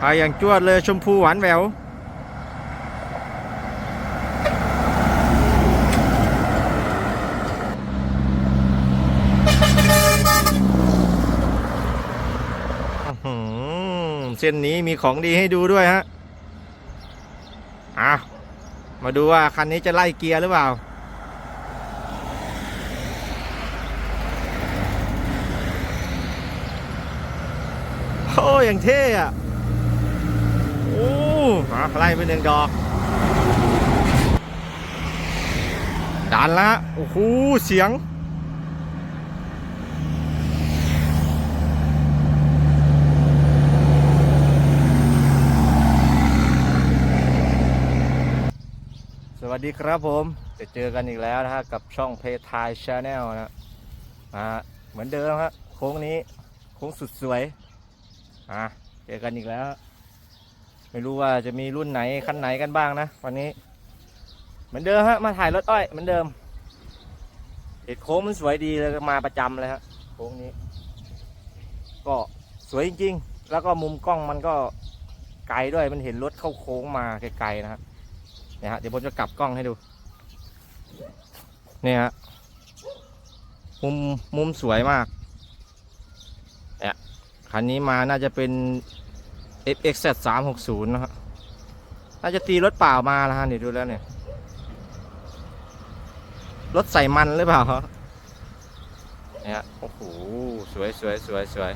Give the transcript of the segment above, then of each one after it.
พายอย่างจวดเลยชมพูหวานแหววเส้นนี้มีของดีให้ดูด้วยฮะอะมาดูว่าคันนี้จะไล่เกียร์หรือเปล่าโอ้อย่างเท่อะ มาไล่ไปหนึ่งดอกดันละโอ้โหเสียง สวัสดีครับผมจะเจอกันอีกแล้วนะฮะกับช่องเพทายชาแนลนะอ่าเหมือนเดิมฮะโค้งนี้ โค้งสุดสวยอะเจอกันอีกแล้ว ไม่รู้ว่าจะมีรุ่นไหนคันไหนกันบ้างนะวันนี้ เหมือนเดิมฮะมาถ่ายรถอ้อยเหมือนเดิมเห็ดโค้งมันสวยดีเลยมาประจำเลยฮะโค้งนี้ ก็สวยจริงๆ แล้วก็มุมกล้องมันก็ไกลด้วยมันเห็นรถเข้าโค้งมาไกลๆนะครับเนี่ยฮะเดี๋ยวผมจะกลับกล้องให้ดูเนี่ยฮะมุมมุมสวยมากเนี่ยคันนี้มาน่าจะเป็น FXZ 360นะฮะน่าจะตีรถเปล่ามาแล้วฮะนี่ดูแล้วเนี่ย รถใส่มันหรือเปล่าฮะเนี่ยโอ้โห สวยสวยสวยสวย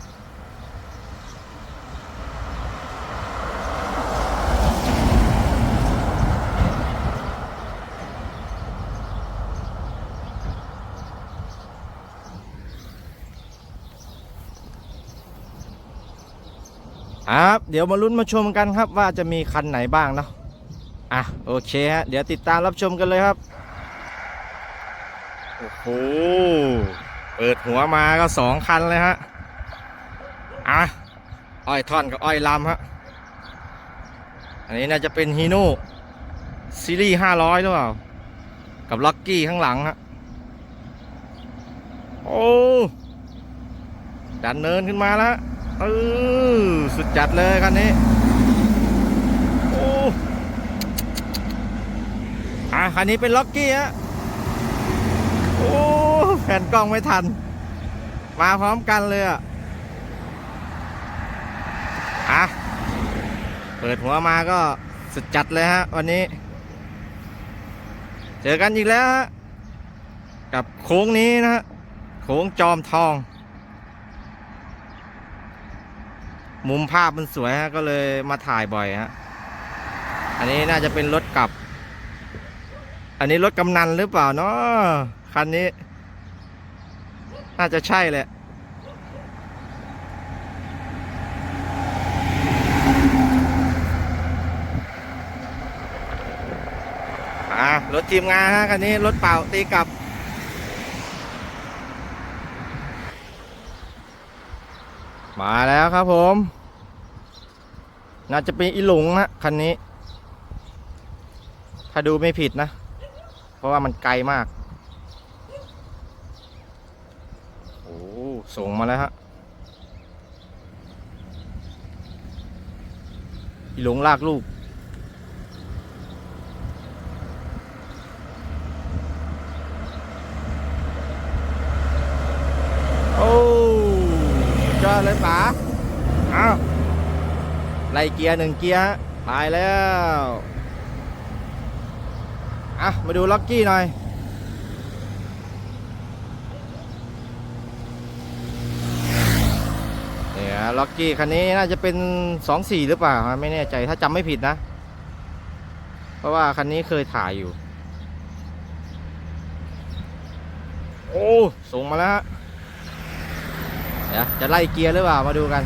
ครับเดี๋ยวมาลุ้นมาชมกันครับ ว่าจะมีคันไหนบ้างเนาะอะโอเคฮะเดี๋ยวติดตามรับชมกันเลยครับโอ้โหเปิดหัวมาก็สองคันเลยฮะอะอ้อยท่อนกับอ้อยลำฮะอันนี้น่าจะเป็นฮีโน่ซีรีส์ห้าร้อยหรือเปล่า กับล็อกกี้ข้างหลังฮะโอ้ดันเนินขึ้นมาแล้วเออ สุดจัดเลยคันนี้โอ้อะคันนี้เป็นล็อกกี้ฮะโอ้แผ่นกล้องไม่ทัน มาพร้อมกันเลยอะอะเปิดหัวมาก็สุดจัดเลยฮะวันนี้ เจอกันอีกแล้ว กับโค้งนี้นะฮะโค้งจอมทอง มุมภาพมันสวยฮะก็เลยมาถ่ายบ่อยฮะอันนี้น่าจะเป็นรถกลับ อันนี้รถกำนันหรือเปล่าเนาะคันนี้ น่าจะใช่แหละอ่ารถทีมงานฮะคันนี้รถเปล่าตีกลับมาแล้วครับผม น่าจะเป็นอีหลงฮะคันนี้ ถ้าดูไม่ผิดนะ เพราะว่ามันไกลมาก โอ้ส่งมาแล้วฮะอีหลงลากลูก โอ้ยอเลยป๋าเอา ไล่เกียร์หนึ่งเกียร์ฮะตายแล้วอะมาดูล็อกกี้หน่อยเนี่ยล็อกกี้คันนี้น่าจะเป็น 2.4 หรือเปล่า ไม่แน่ใจถ้าจำไม่ผิดนะ เพราะว่าคันนี้เคยถ่ายอยู่ โอ้ส่งมาแล้วฮะเดี๋ยวจะไล่เกียร์หรือเปล่า มาดูกัน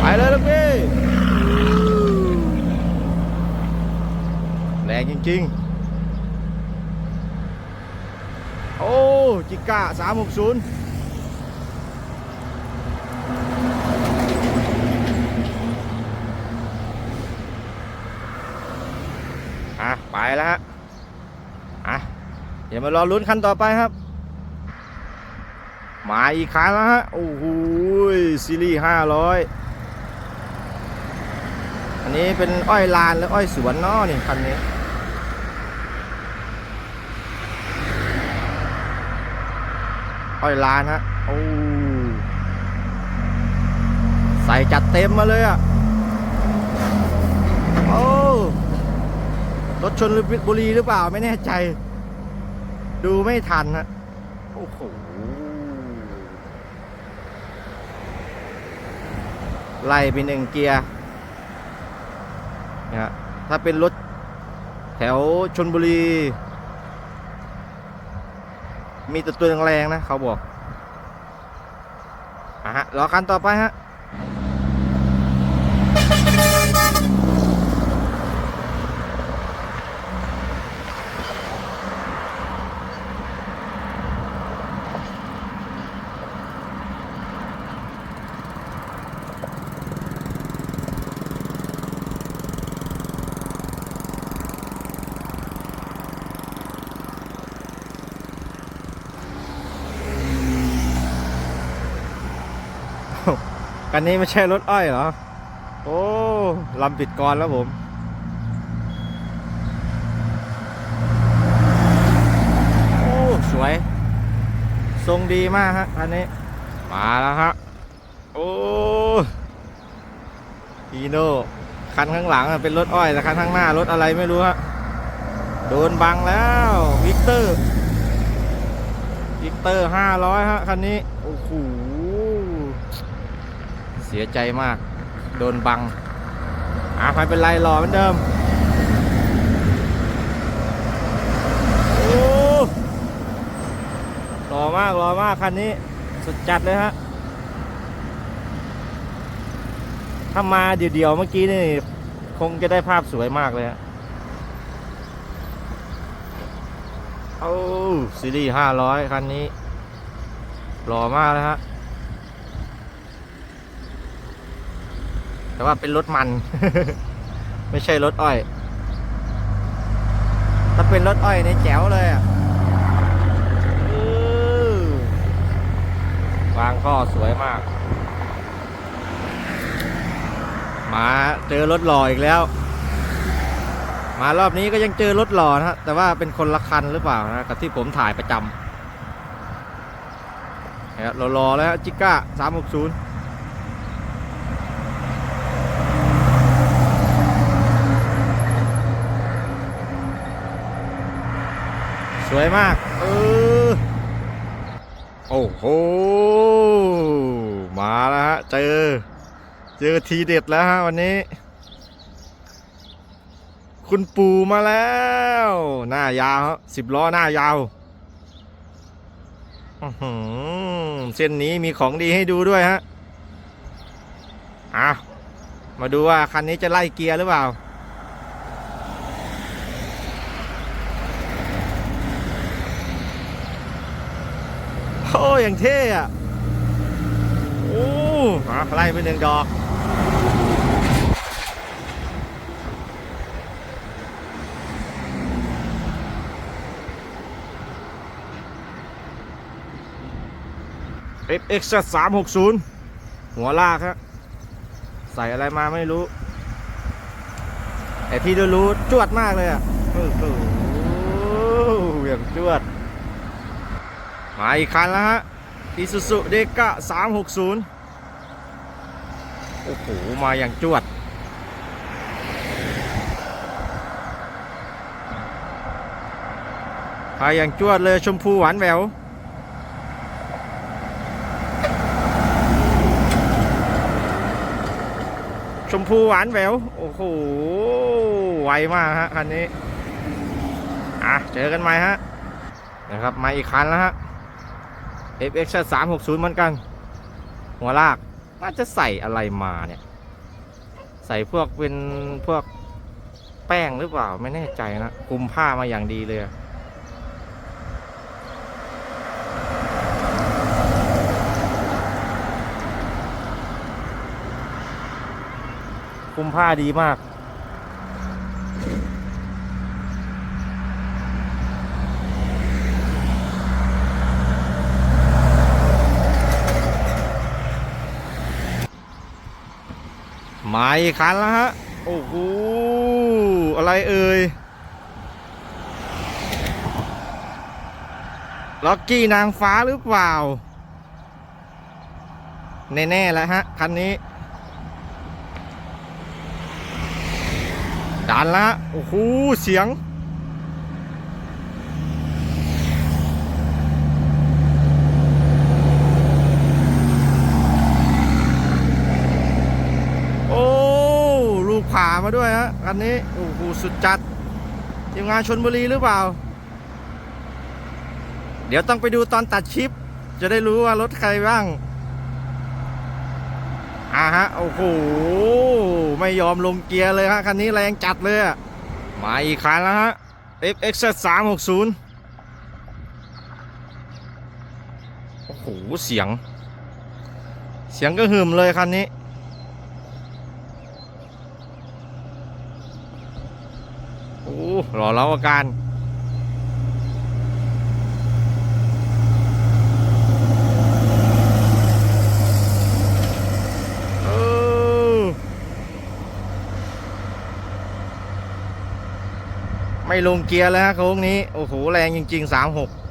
ไปเลยลูกพี่ แรงจริง ๆ โอ้จิก้าสามหกศูนย์อะ ไปแล้วฮะ อะ เดี๋ยวมารอลุ้นคันต่อไปครับ มาอีกครั้งแล้วฮะ โอ้โหซีรีส์ห้าร้อยอันนี้เป็นอ้อยลานหรืออ้อยสวนเนาะนี่คันนี้ อ้อยลานฮะโอ้ใส่จัดเต็มมาเลยอะโอ้รถชนบุรีหรือเปล่าไม่แน่ใจ ดูไม่ทันฮะโอ้โหไล่ไปหนึ่งเกียร์นะฮะถ้าเป็นรถแถวชนบุรี มีแต่ตัวแรงๆนะเขาบอกอะฮะรอคันต่อไปฮะ กันนี้ไม่ใช่รถอ้อยเหรอ โอ้ลำปิดกรแล้วผมโอ้สวย ทรงดีมากฮะคันนี้ มาแล้วฮะโอ้ฮีโน่คันข้างหลังเป็นรถอ้อยแต่คันข้างหน้ารถอะไรไม่รู้ฮะโดนบังแล้ววิกเตอร์วิกเตอร์ห้าร้อยฮะคันนี้ โอ้โห เสียใจมาก โดนบัง อะไม่เป็นไรรอเหมือนเดิม โอ้รอมากรอมากคันนี้ สุดจัดเลยฮะ ถ้ามาเดี๋ยวๆเมื่อกี้นี่ คงจะได้ภาพสวยมากเลยฮะโอ้ซีรีส์ห้าร้อยคันนี้หล่อมากเลยฮะ แต่ว่าเป็นรถมัน ไม่ใช่รถอ้อย ถ้าเป็นรถอ้อยในแจ๋วเลยอะวางข้อสวยมาก มาเจอรถหล่ออีกแล้ว มารอบนี้ก็ยังเจอรถหล่อนะแต่ว่าเป็นคนละคันหรือเปล่านะกับที่ผมถ่ายประจำเรอๆแล้วจิก้ามหกศูนย์ สวยมาก เออ โอ้โห มาแล้วฮะ เจอ เจอทีเด็ดแล้วฮะวันนี้ คุณปู่มาแล้ว หน้ายาวสิบล้อหน้ายาวอื้อหือเส้นนี้มีของดีให้ดูด้วยฮะ อะ มาดูว่าคันนี้จะไล่เกียร์หรือเปล่า อย่างเท่อะโอ้ไล่ไปหนึ่งดอก FX สามหกศูนย์หัวลากครับใส่อะไรมาไม่รู้ แต่ที่รู้จวดมากเลยอะโอ้โหอย่างจวด มาอีกคันแล้วฮะอิซูซุเดกะ360โอ้โห มาอย่างจวดพาอย่างจวดเลยชมพูหวานแหววชมพูหวานแหววโอ้โห ไวมากฮะคันนี้ อะ เจอกันใหม่ฮะ นะครับ มาอีกคันแล้วฮะ FX 360เหมือนกัน หัวลากน่าจะใส่อะไรมาเนี่ย ใส่พวกเป็นพวกแป้งหรือเปล่าไม่แน่ใจนะคลุมผ้ามาอย่างดีเลยอะคลุมผ้าดีมาก มาอีกคันแล้วฮะ โอ้โห อะไรเอ่ย ล็อกกี้นางฟ้าหรือเปล่า แน่ๆแล้วฮะ คันนี้ ดันละโอ้โห เสียง โอ้ ลูกผ่า มาด้วยฮะคันนี้โอ้โหสุดจัดทีมงานชนบุรีหรือเปล่า เดี๋ยวต้องไปดูตอนตัดชิป จะได้รู้ว่ารถใครบ้างอ่าฮะโอ้โหไม่ยอมลงเกียร์เลยฮะคันนี้แรงจัดเลยอะมาอีกคันแล้วฮะ FX 360โอ้โหเสียง เสียงก็หึมเลยคันนี้ โอ้หล่อเล้าอาการไม่ลงเกียร์แล้วฮะโค้งนี้ โอ้โห แรงจริง ๆ 36